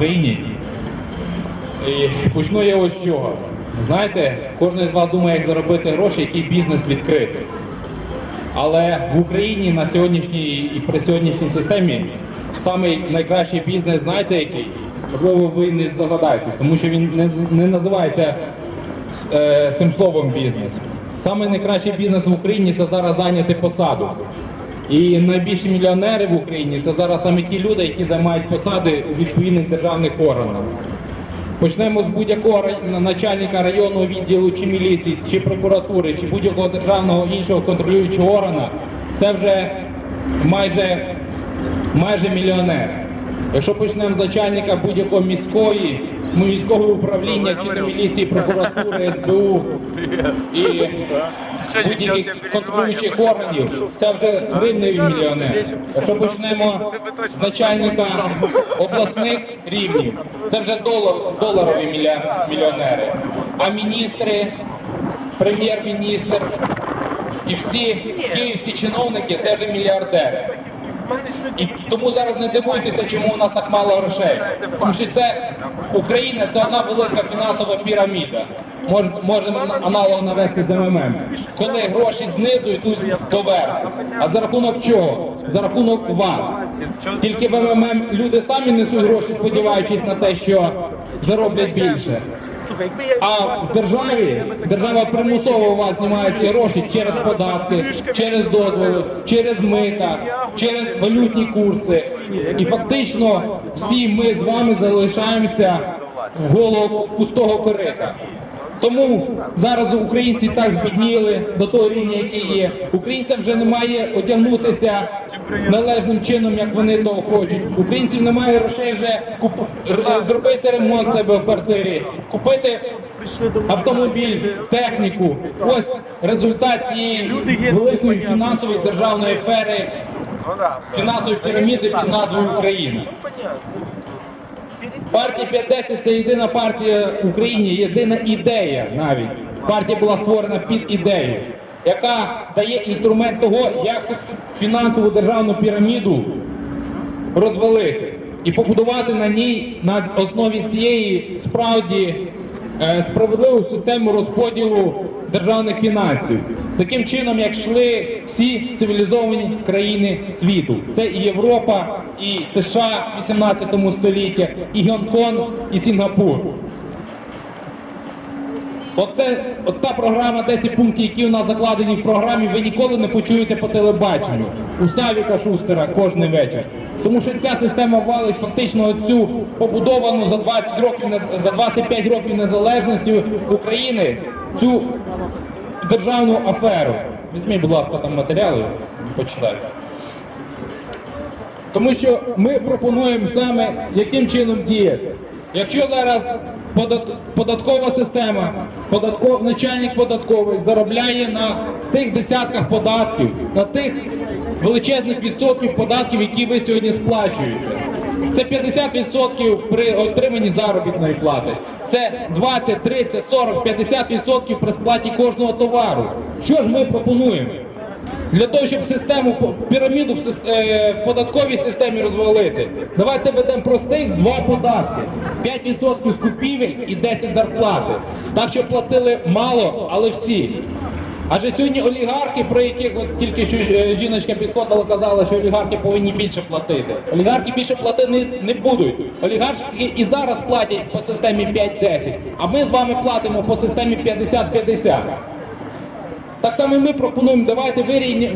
Україні. І почну я ось з чого. Знаєте, кожен з вас думає, як заробити гроші, який бізнес відкрити. Але в Україні на сьогоднішній і при сьогоднішній системі самий найкращий бізнес, знаєте який? Можливо, ви не здогадаєтесь, тому що він не, не називається е, цим словом бізнес. Самий найкращий бізнес в Україні це зараз зайняти посаду. І найбільші мільйонери в Україні це зараз саме ті люди, які займають посади у відповідних державних органах. Почнемо з будь-якого начальника районного відділу чи міліції, чи прокуратури, чи будь-якого державного іншого контролюючого органу. Це вже майже, майже мільйонер. Якщо почнемо з начальника будь-якого міської, ну, міського управління, чи міліції, прокуратури, СБУ і будь-яких контролюючих органів, це вже гривневий мільйонер. Якщо почнемо з начальника обласних рівнів, це вже долар- доларові мільйонери. А міністри, прем'єр-міністр і всі київські чиновники це вже мільярдери. І тому зараз не дивуйтеся, чому у нас так мало грошей. Тому що це Україна це одна велика фінансова піраміда. Мож, можемо аналог навести з МММ. Коли гроші знизу йдуть доверху. А за рахунок чого? За рахунок вас. Тільки в МММ люди самі несуть гроші, сподіваючись на те, що зароблять більше. А в державі держава примусово у вас знімає ці гроші через податки, через дозволи, через мита, через валютні курси. І фактично всі ми з вами залишаємося в голову пустого корита. Тому зараз українці так збідніли до того рівня, який є. Українцям вже немає одягнутися належним чином, як вони того хочуть. Українців немає грошей вже куп... зробити ремонт себе в квартирі, купити автомобіль, техніку. Ось результат цієї великої фінансової державної афери, фінансової піраміди під назвою Україна. Партія 510 це єдина партія в Україні, єдина ідея навіть. Партія була створена під ідею, яка дає інструмент того, як цю фінансову державну піраміду розвалити і побудувати на ній на основі цієї справді е, справедливу систему розподілу державних фінансів. Таким чином, як йшли всі цивілізовані країни світу. Це і Європа, і США в 18 столітті, і Гонконг, і Сінгапур. Оце от та програма 10 пунктів, які у нас закладені в програмі, ви ніколи не почуєте по телебаченню у Савіка Шустера кожен вечір. Тому що ця система валить фактично цю побудовану за 20 років за 25 років незалежності України цю державну аферу. Візьміть, будь ласка, там матеріали, почитайте. Тому що ми пропонуємо саме яким чином діяти. Якщо зараз податкова система, податков, начальник податковий заробляє на тих десятках податків, на тих величезних відсотків податків, які ви сьогодні сплачуєте. Це 50% при отриманні заробітної плати. Це 20, 30, 40, 50% при сплаті кожного товару. Що ж ми пропонуємо? Для того, щоб систему піраміду в, е, податковій системі розвалити, давайте ведемо простих два податки: 5% з купівель і 10 зарплати. Так, щоб платили мало, але всі. Адже сьогодні олігархи, про яких от тільки що е, жіночка підходила, казала, що олігархи повинні більше платити. Олігархи більше платити не, будуть. Олігархи і зараз платять по системі 5-10, а ми з вами платимо по системі 50-50. Так само ми пропонуємо, давайте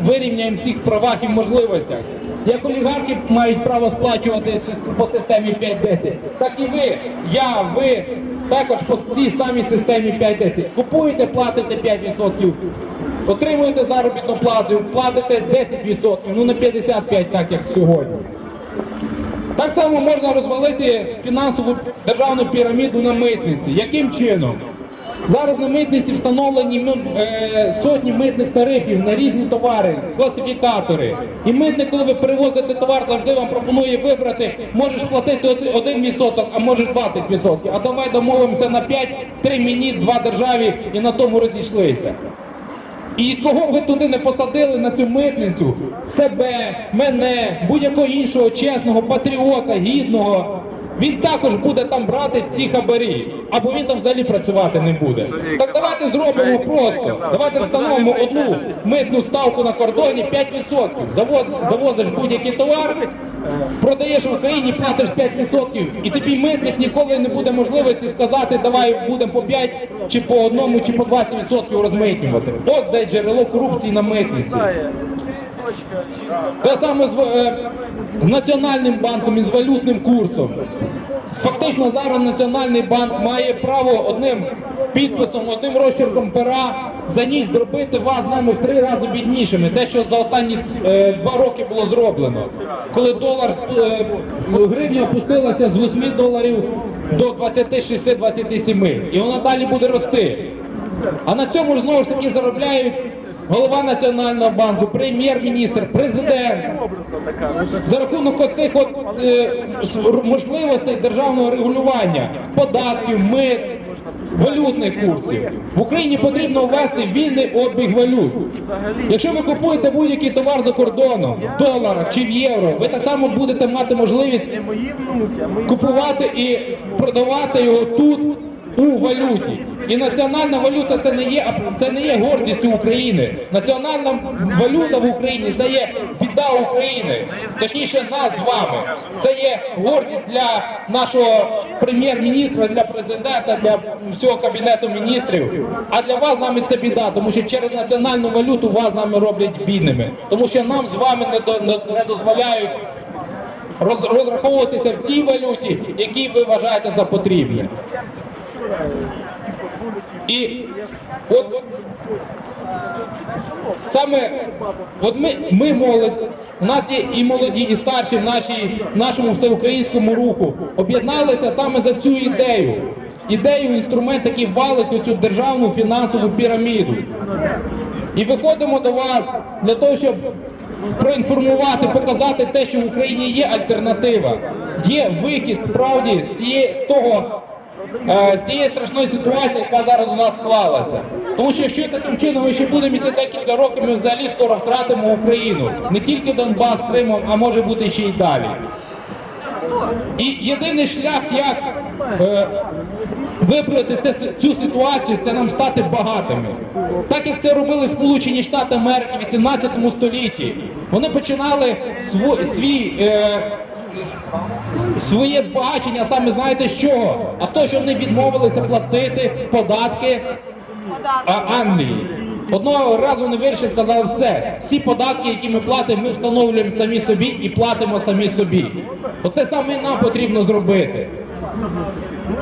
вирівняємо всіх в правах і можливостях. Як олігархи мають право сплачувати по системі 5-10, так і ви, я, ви також по цій самій системі 5-10. Купуєте, платите 5%, отримуєте заробітну плату, платите 10%, ну не 55, так як сьогодні. Так само можна розвалити фінансову державну піраміду на митниці. Яким чином? Зараз на митниці встановлені е, сотні митних тарифів на різні товари, класифікатори. І митник, коли ви перевозите товар, завжди вам пропонує вибрати, можеш платити оди- 1%, а можеш 20%. А давай домовимося на 5, 3 мені, 2 державі і на тому розійшлися. І кого ви туди не посадили на цю митницю? Себе, мене, будь-якого іншого чесного патріота, гідного, він також буде там брати ці хабарі, або він там взагалі працювати не буде. Так давайте зробимо просто. Давайте встановимо одну митну ставку на кордоні 5%. Завоз, завозиш будь-який товар, продаєш в Україні, платиш 5%, і тобі митник ніколи не буде можливості сказати, давай будемо по 5 чи по одному, чи по 20% розмитнювати. От де джерело корупції на митниці. Те саме з, е, з Національним банком і з валютним курсом. Фактично зараз Національний банк має право одним підписом, одним розчерком пера за ніч зробити вас з нами в три рази біднішими. Те, що за останні е, два роки було зроблено. Коли долар е, гривня опустилася з 8 доларів до 26-27. І вона далі буде рости. А на цьому ж знову ж таки заробляють голова Національного банку, прем'єр-міністр, президент. За рахунок оцих от, е, можливостей державного регулювання, податків, мит, валютних курсів. В Україні потрібно ввести вільний обіг валют. Якщо ви купуєте будь-який товар за кордоном, в доларах чи в євро, ви так само будете мати можливість купувати і продавати його тут у валюті. І національна валюта це не є це не є гордістю України. Національна валюта в Україні це є біда України, точніше нас з вами. Це є гордість для нашого прем'єр-міністра, для президента, для всього кабінету міністрів. А для вас з нами це біда, тому що через національну валюту вас з нами роблять бідними, тому що нам з вами не, до- не- дозволяють роз- розраховуватися в тій валюті, якій ви вважаєте за потрібне. І от саме от ми, ми молодь, у нас є і молоді, і старші в нашій, нашому всеукраїнському руху, об'єдналися саме за цю ідею. Ідею, інструмент, який валить оцю державну фінансову піраміду. І виходимо до вас для того, щоб проінформувати, показати те, що в Україні є альтернатива, є вихід справді з того. Е, З цієї страшної ситуації, яка зараз у нас склалася. Тому що якщо таким чином ми ще будемо йти декілька років, ми взагалі скоро втратимо Україну. Не тільки Донбас, Кримом, а може бути ще й далі. І єдиний шлях, як е, виправити це, цю ситуацію, це нам стати багатими. Так як це робили Сполучені Штати Америки в 18 столітті. Вони починали сво- свій. Е, Своє збагачення саме знаєте з чого? А з того, що вони відмовилися платити податки Англії. Одного разу вони вирішили, сказали, все, всі податки, які ми платимо, ми встановлюємо самі собі і платимо самі собі. От те саме нам потрібно зробити.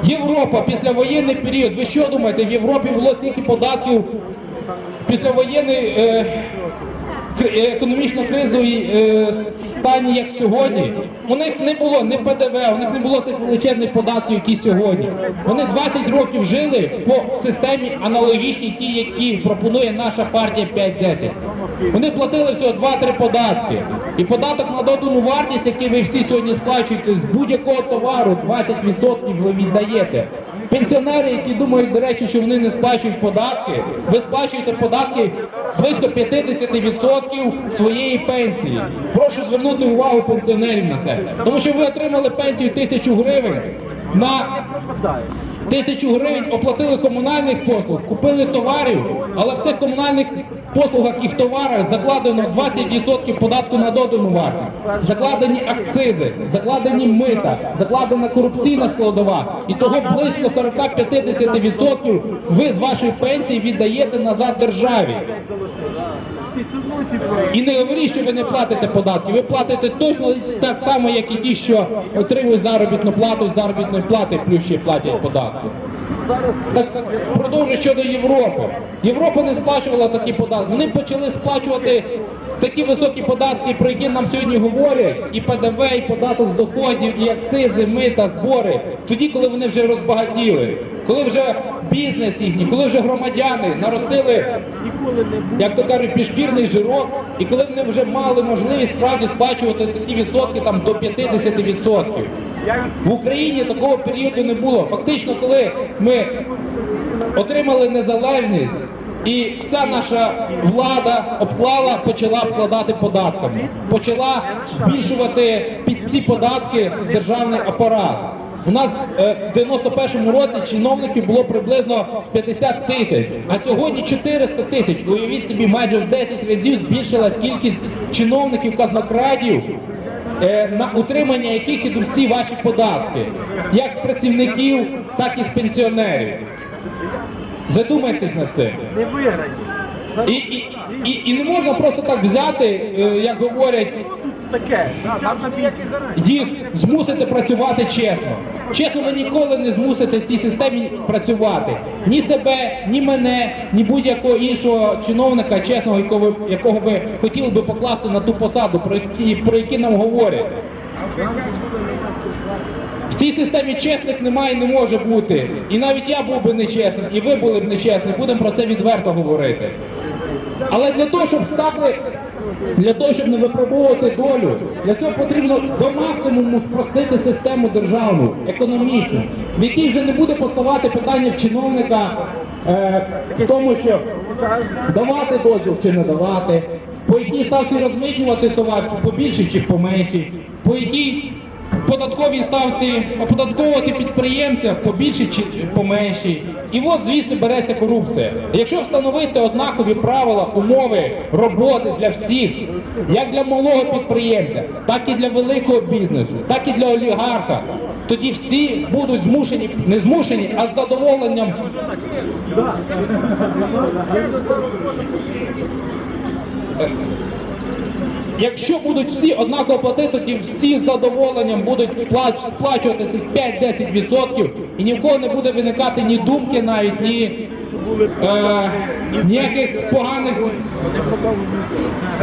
Європа післявоєнний період. Ви що думаєте, в Європі було стільки податків післявоєнний е, економічно кризовий е, стані, як сьогодні? У них не було ні ПДВ, у них не було цих величезних податків, які сьогодні. Вони 20 років жили по системі аналогічній тій, які пропонує наша партія 5-10. Вони платили всього 2-3 податки. І податок на додану вартість, який ви всі сьогодні сплачуєте з будь-якого товару, 20% ви віддаєте. Пенсіонери, які думають, до речі, що вони не сплачують податки, ви сплачуєте податки близько 50% своєї пенсії. Прошу звернути увагу пенсіонерів на це. Тому що ви отримали пенсію тисячу гривень на Тисячу гривень оплатили комунальних послуг, купили товарів, але в цих комунальних послугах і в товарах закладено 20% податку на додану вартість, закладені акцизи, закладені мита, закладена корупційна складова. І того близько 40-50% ви з вашої пенсії віддаєте назад державі. І не говоріть, що ви не платите податки. Ви платите точно так само, як і ті, що отримують заробітну плату, заробітної плати плюс ще платять податки. Так продовжую щодо Європи. Європа не сплачувала такі податки. Вони почали сплачувати такі високі податки, про які нам сьогодні говорять, і ПДВ, і податок з доходів, і акцизи, мита, збори. Тоді, коли вони вже розбагатіли, коли вже бізнес їхній, коли вже громадяни наростили як то кажуть, пішкірний жирок, і коли вони вже мали можливість справді сплачувати такі відсотки там до 50%. В Україні такого періоду не було. Фактично, коли ми отримали незалежність, І вся наша влада обклала, почала обкладати податками, почала збільшувати під ці податки державний апарат. У нас е, в 91-му році чиновників було приблизно 50 тисяч, а сьогодні 400 тисяч. Уявіть собі, майже в 10 разів збільшилась кількість чиновників казнокрадів, е, на утримання яких ідуть всі ваші податки, як з працівників, так і з пенсіонерів. Задумайтесь над цим. не виграні. За- І, і, і, і не можна просто так взяти, е, як говорять, Таке, там написано. їх змусити працювати чесно. Чесно, ви ніколи не змусите цій системі працювати. Ні себе, ні мене, ні будь-якого іншого чиновника, чесного, якого ви, якого ви хотіли би покласти на ту посаду, про які, про які нам говорять. В цій системі чесних немає і не може бути. І навіть я був би нечесним, і ви були б нечесні. Будемо про це відверто говорити. Але для того, щоб стати, для того, щоб не випробовувати долю, для цього потрібно до максимуму спростити систему державну, економічну, в якій вже не буде поставати питання в чиновника е, в тому, що давати дозвіл чи не давати, по якій ставці розмитнювати товар, по більшій, чи по меншій, по якій податковій ставці оподатковувати підприємця по більшій чи по меншій. І от звідси береться корупція. Якщо встановити однакові правила, умови роботи для всіх, як для малого підприємця, так і для великого бізнесу, так і для олігарха, тоді всі будуть змушені, не змушені, а з задоволенням Якщо будуть всі однаково платити, тоді всі з задоволенням будуть плач- сплачувати цих 5-10% і ні в кого не буде виникати ні думки навіть, ні е, ніяких поганих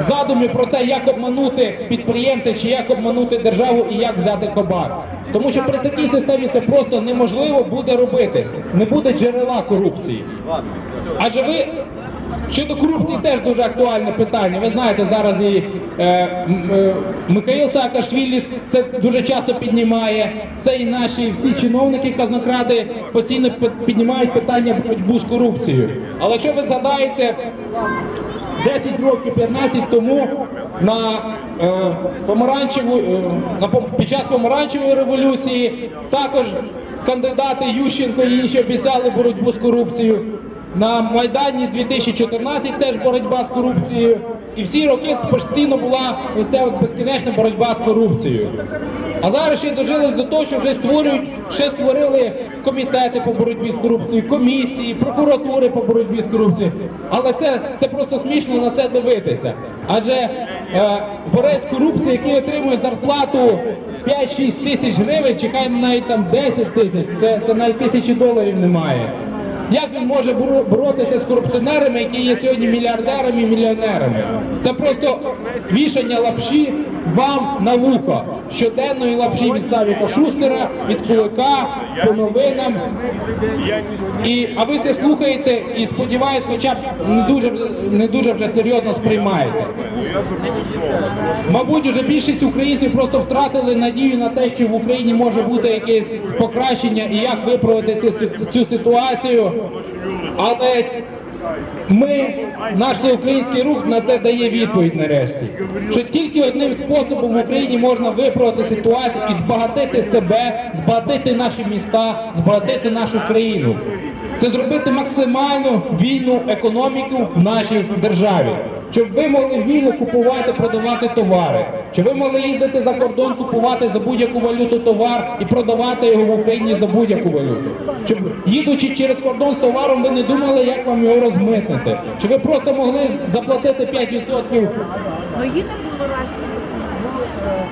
задумів про те, як обманути підприємця чи як обманути державу і як взяти хабар. Тому що при такій системі це просто неможливо буде робити. Не буде джерела корупції. Адже ви щодо корупції теж дуже актуальне питання. Ви знаєте, зараз і е, е, Михаїл Саакашвілі це дуже часто піднімає. Це і наші всі чиновники, казнокради постійно піднімають питання боротьбу з корупцією. Але якщо ви згадаєте 10 років 15 тому на е, помаранчеву е, на під час помаранчевої революції також кандидати Ющенко і інші обіцяли боротьбу з корупцією. На Майдані 2014 теж боротьба з корупцією. І всі роки постійно була оця от безкінечна боротьба з корупцією. А зараз ще дожились до того, що вже створюють, ще створили комітети по боротьбі з корупцією, комісії, прокуратури по боротьбі з корупцією. Але це, це просто смішно на це дивитися. Адже е, борець корупції, який отримує зарплату 5-6 тисяч гривень, чекає навіть там 10 тисяч, це, це навіть тисячі доларів немає. Як він може боро- боротися з корупціонерами, які є сьогодні мільярдерами і мільйонерами? Це просто вішання лапші вам на вухо. Щоденної лапші від Савіка Шустера, від Кулика, по новинам. І, а ви це слухаєте і сподіваюсь, хоча б не дуже, не дуже вже серйозно сприймаєте. Мабуть, уже більшість українців просто втратили надію на те, що в Україні може бути якесь покращення і як виправити цю, цю ситуацію. Але ми, наш український рух на це дає відповідь нарешті. Що тільки одним способом в Україні можна виправити ситуацію і збагатити себе, збагатити наші міста, збагатити нашу країну. Це зробити максимально вільну економіку в нашій державі. Щоб ви могли вільно купувати, продавати товари, щоб ви могли їздити за кордон, купувати за будь-яку валюту товар і продавати його в Україні за будь-яку валюту. Щоб їдучи через кордон з товаром, ви не думали, як вам його розмитнити. Щоб ви просто могли заплатити 5% Ну її не було разів. Е,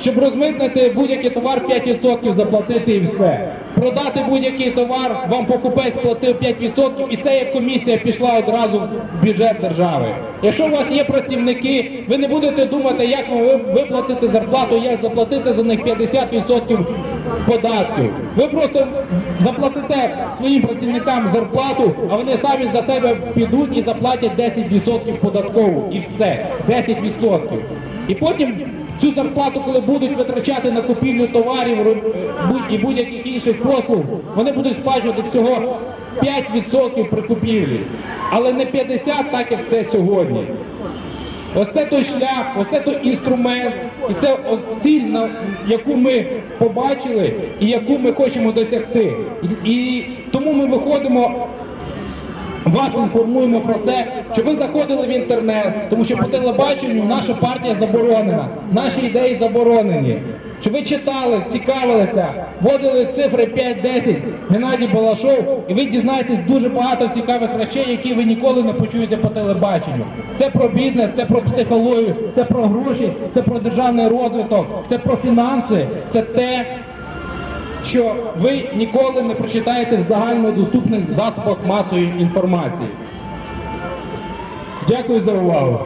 щоб розмитнити будь-який товар 5% заплатити і все. Продати будь-який товар, вам покупець платив 5% і це як комісія пішла одразу в бюджет держави. Якщо у вас є працівники, ви не будете думати, як ви- виплатити зарплату, як заплатити за них 50% податків. Ви просто заплатите своїм працівникам зарплату, а вони самі за себе підуть і заплатять 10% податкову. І все. 10%. І потім Цю зарплату, коли будуть витрачати на купівлю товарів і будь-яких інших послуг, вони будуть сплачувати всього 5% при купівлі, але не 50%, так як це сьогодні. Ось це той шлях, ось це той інструмент, і це ціль, яку ми побачили і яку ми хочемо досягти. І тому ми виходимо. Вас інформуємо про це, що ви заходили в інтернет, тому що по телебаченню наша партія заборонена, наші ідеї заборонені. Що ви читали, цікавилися, вводили цифри 5-10, Геннадій Балашов, і ви дізнаєтесь дуже багато цікавих речей, які ви ніколи не почуєте по телебаченню. Це про бізнес, це про психологію, це про гроші, це про державний розвиток, це про фінанси, це те, що ви ніколи не прочитаєте в загальнодоступних засобах масової інформації. Дякую за увагу.